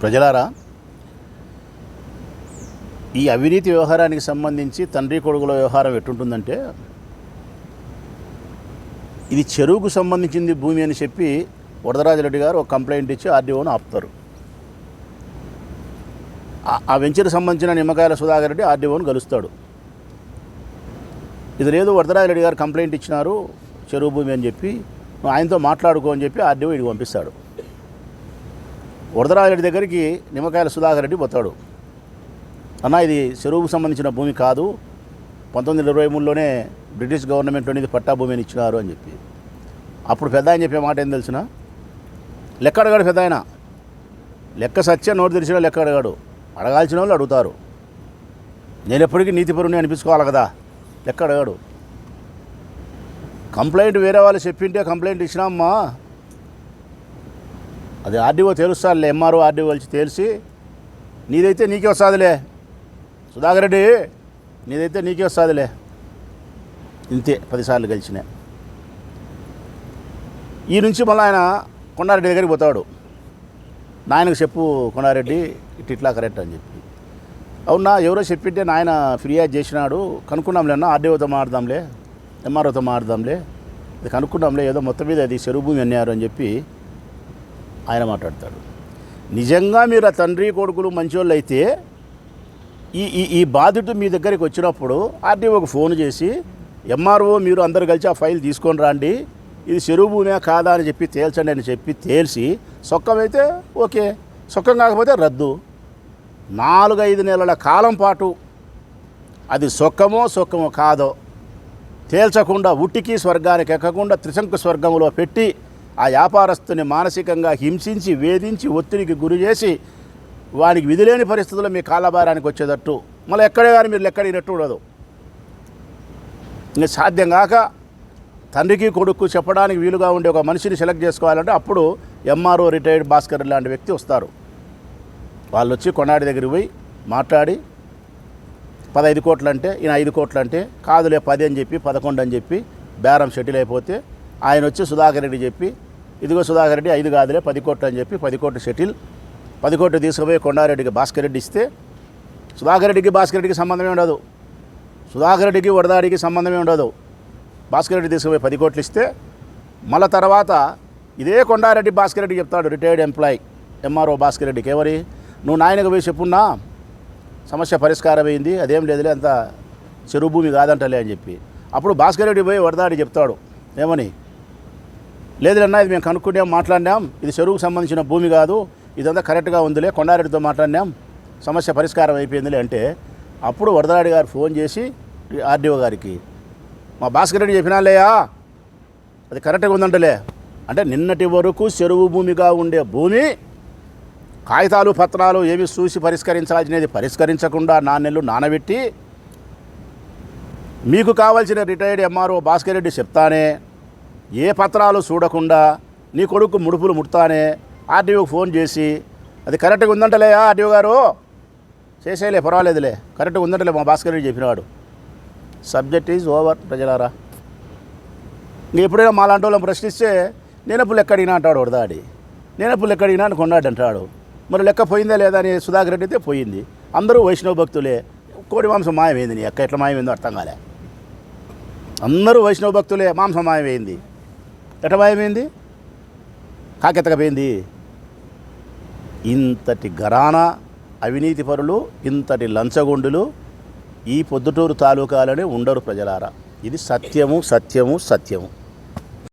ప్రజలారా ఈ అవినీతి వ్యవహారానికి సంబంధించి తండ్రి కొడుకుల వ్యవహారం ఎట్టుంటుందంటే ఇది చెరువుకు సంబంధించింది భూమి అని చెప్పి వరదరాజరెడ్డి గారు ఒక కంప్లైంట్ ఇచ్చి ఆర్డీఓను ఆపుతారు. ఆ- వెంచర్కి సంబంధించిన నిమ్మకాయల సుధాకర్ రెడ్డి ఆర్డీఓను కలుస్తాడు ఇది లేదు వరదరాజరెడ్డి గారు కంప్లైంట్ ఇచ్చినారు చెరువు భూమి అని చెప్పి ఆయనతో మాట్లాడుకో అని చెప్పి ఆర్డీఓ ఇడికి పంపిస్తాడు. వరదరాజరెడ్డి దగ్గరికి నిమ్మకాయల సుధాకర్ రెడ్డి పోతాడు. అన్న ఇది చెరువుకు సంబంధించిన భూమి కాదు. పంతొమ్మిది వందల ఇరవై మూడులోనే బ్రిటిష్ గవర్నమెంట్ అనేది పట్టా భూమి అని ఇచ్చినారు అని చెప్పి. అప్పుడు పెద్ద ఆయన చెప్పే మాట ఏం తెలిసిన? లెక్క అడగాడు పెద్ద ఆయన. లెక్క సత్య నోటు తెలిసిన లెక్క అడగాడు. అడగాల్సిన వాళ్ళు అడుగుతారు. నేను ఎప్పటికీ నీతిపరుని అనిపించుకోవాలి కదా? లెక్క అడగాడు. కంప్లైంట్ వేరే వాళ్ళు చెప్పింటే కంప్లైంట్ ఇచ్చినామ్మా అది ఆర్డీఓ తెలుస్తారులే ఎంఆర్ఓ ఆర్డీఓ కలిసి తెలిసి నీదైతే నీకే వస్తుందిలే. సుధాకర్ రెడ్డి నీదైతే నీకే వస్తుందిలే. ఇంతే పదిసార్లు గెలిచినా ఈ నుంచి మళ్ళీ ఆయన కొండారెడ్డి దగ్గరికి పోతాడు. నాయనకు చెప్పు కొండారెడ్డి ఇట్ ఇట్లా కరెక్ట్ అని చెప్పి. అవునా ఎవరో చెప్పింటే నాయన ఫిర్యాదు చేసినాడు. కనుక్కున్నాంలే అన్న ఆర్డీఓతో మాడదాంలే ఎంఆర్ఓతో మాడదాంలే ఇది కనుక్కున్నాంలే ఏదో మొత్తం మీద అది చెరువు భూమి అన్నారు అని చెప్పి ఆయన మాట్లాడతాడు. నిజంగా మీరు ఆ తండ్రి కొడుకులు మంచోళ్ళు అయితే ఈ ఈ ఈ బాధితుడు మీ దగ్గరికి వచ్చినప్పుడు ఆర్డీఓకి ఫోన్ చేసి ఎంఆర్ఓ మీరు అందరు కలిసి ఆ ఫైల్ తీసుకొని రండి. ఇది చెరువు భూమే కాదా అని చెప్పి తేల్చండి అని చెప్పి తేల్చి సొక్కమైతే ఓకే. సొక్కం కాకపోతే రద్దు. నాలుగైదు నెలల కాలం పాటు అది సొక్కమో సొక్కమో కాదో తేల్చకుండా ఉట్టికి స్వర్గానికి ఎక్కకుండా త్రిశంకు స్వర్గంలో పెట్టి ఆ వ్యాపారస్తుని మానసికంగా హింసించి వేధించి ఒత్తిడికి గురి చేసి వానికి విధిలేని పరిస్థితుల్లో మీ కాలభారానికి వచ్చేటట్టు. మళ్ళీ ఎక్కడే కానీ మీరు లెక్కడినట్టు ఉండదు. ఇంకా సాధ్యం కాక తండ్రికి కొడుకు చెప్పడానికి వీలుగా ఉండే ఒక మనిషిని సెలెక్ట్ చేసుకోవాలంటే అప్పుడు ఎంఆర్ఓ రిటైర్డ్ భాస్కర్ లాంటి వ్యక్తి వస్తారు. వాళ్ళు వచ్చి కొనాడి దగ్గరికి పోయి మాట్లాడి పదహైదు కోట్లు అంటే ఈయన ఐదు కోట్లు అంటే కాదులే పది అని చెప్పి పదకొండు అని చెప్పి బేరం సెటిల్ అయిపోతే ఆయన వచ్చి సుధాకర్ రెడ్డి చెప్పి ఇదిగో సుధాకర్ రెడ్డి ఐదు కాదులే పది కోట్లు అని చెప్పి పది కోట్లు సెటిల్. పది కోట్లు తీసుకుపోయి కొండారెడ్డికి భాస్కర్ రెడ్డి ఇస్తే సుధాకర్ రెడ్డికి భాస్కర్ రెడ్డికి సంబంధమే ఉండదు. సుధాకర్ రెడ్డికి వరదాడికి సంబంధమే ఉండదు. భాస్కర్ రెడ్డి తీసుకుపోయి పది కోట్లు ఇస్తే మళ్ళా తర్వాత ఇదే కొండారెడ్డి భాస్కర్ రెడ్డి చెప్తాడు రిటైర్డ్ ఎంప్లాయ్ ఎంఆర్ఓ భాస్కర్ రెడ్డికి ఎవరి? నువ్వు నాయనకు పోయి చెప్పున్నా సమస్య పరిష్కారం అయింది అదేం లేదులే అంత చెరువు భూమి కాదంటలే అని చెప్పి. అప్పుడు భాస్కర్ రెడ్డి పోయి వరదాడి చెప్తాడు ఏమని? లేదులన్నా ఇది మేము కనుక్కున్నాం మాట్లాడినాం. ఇది చెరువుకు సంబంధించిన భూమి కాదు. ఇదంతా కరెక్ట్గా ఉందిలే కొండారెడ్డితో మాట్లాడినాం. సమస్య పరిష్కారం అయిపోయిందిలే అంటే అప్పుడు వరదరాడి గారు ఫోన్ చేసి ఆర్డీఓ గారికి మా భాస్కర్ రెడ్డి చెప్పినాలేయా అది కరెక్ట్గా ఉందంటలే. అంటే నిన్నటి వరకు చెరువు భూమిగా ఉండే భూమి కాగితాలు పత్రాలు ఏమి చూసి పరిష్కరించాల్సినది పరిష్కరించకుండా నాణ్యలు నానబెట్టి మీకు కావాల్సిన రిటైర్డ్ ఎంఆర్ఓ భాస్కర్ రెడ్డి చెప్తానే ఏ పత్రాలు చూడకుండా నీ కొడుకు ముడుపులు ముడతానే ఆర్డీఓకి ఫోన్ చేసి అది కరెక్ట్గా ఉందంటలే ఆర్డీఓ గారు? చేసేయలే పర్వాలేదులే కరెక్ట్గా ఉందంటలే మా భాస్కర్ రెడ్డి చెప్పినాడు. సబ్జెక్ట్ ఈజ్ ఓవర్ ప్రజలారా. నీ ఎప్పుడైనా మాలాంటి వాళ్ళని ప్రశ్నిస్తే నేనప్పుడు లెక్క అంటాడు వడదాడి నేనప్పుడు లెక్క అని కొన్నాడు అంటాడు. మరి లెక్క పోయిందా లేదా అని సుధాకర్ రెడ్డి అయితే పోయింది. అందరూ వైష్ణవ భక్తులే. కోడి మాంసం మాయమైంది నీ ఎక్క ఎట్లా మాయమైందో అర్థం కాలే. అందరూ వైష్ణవ భక్తులే మాంసం మాయమైంది. ఎట్లా మాయమైంది కాకెత్తకపోయింది. ఇంతటి గరానా అవినీతి పరులు ఇంతటి లంచగొండులు ఈ పొద్దుటూరు తాలూకాలోనే ఉండరు ప్రజలారా. ఇది సత్యము సత్యము సత్యము.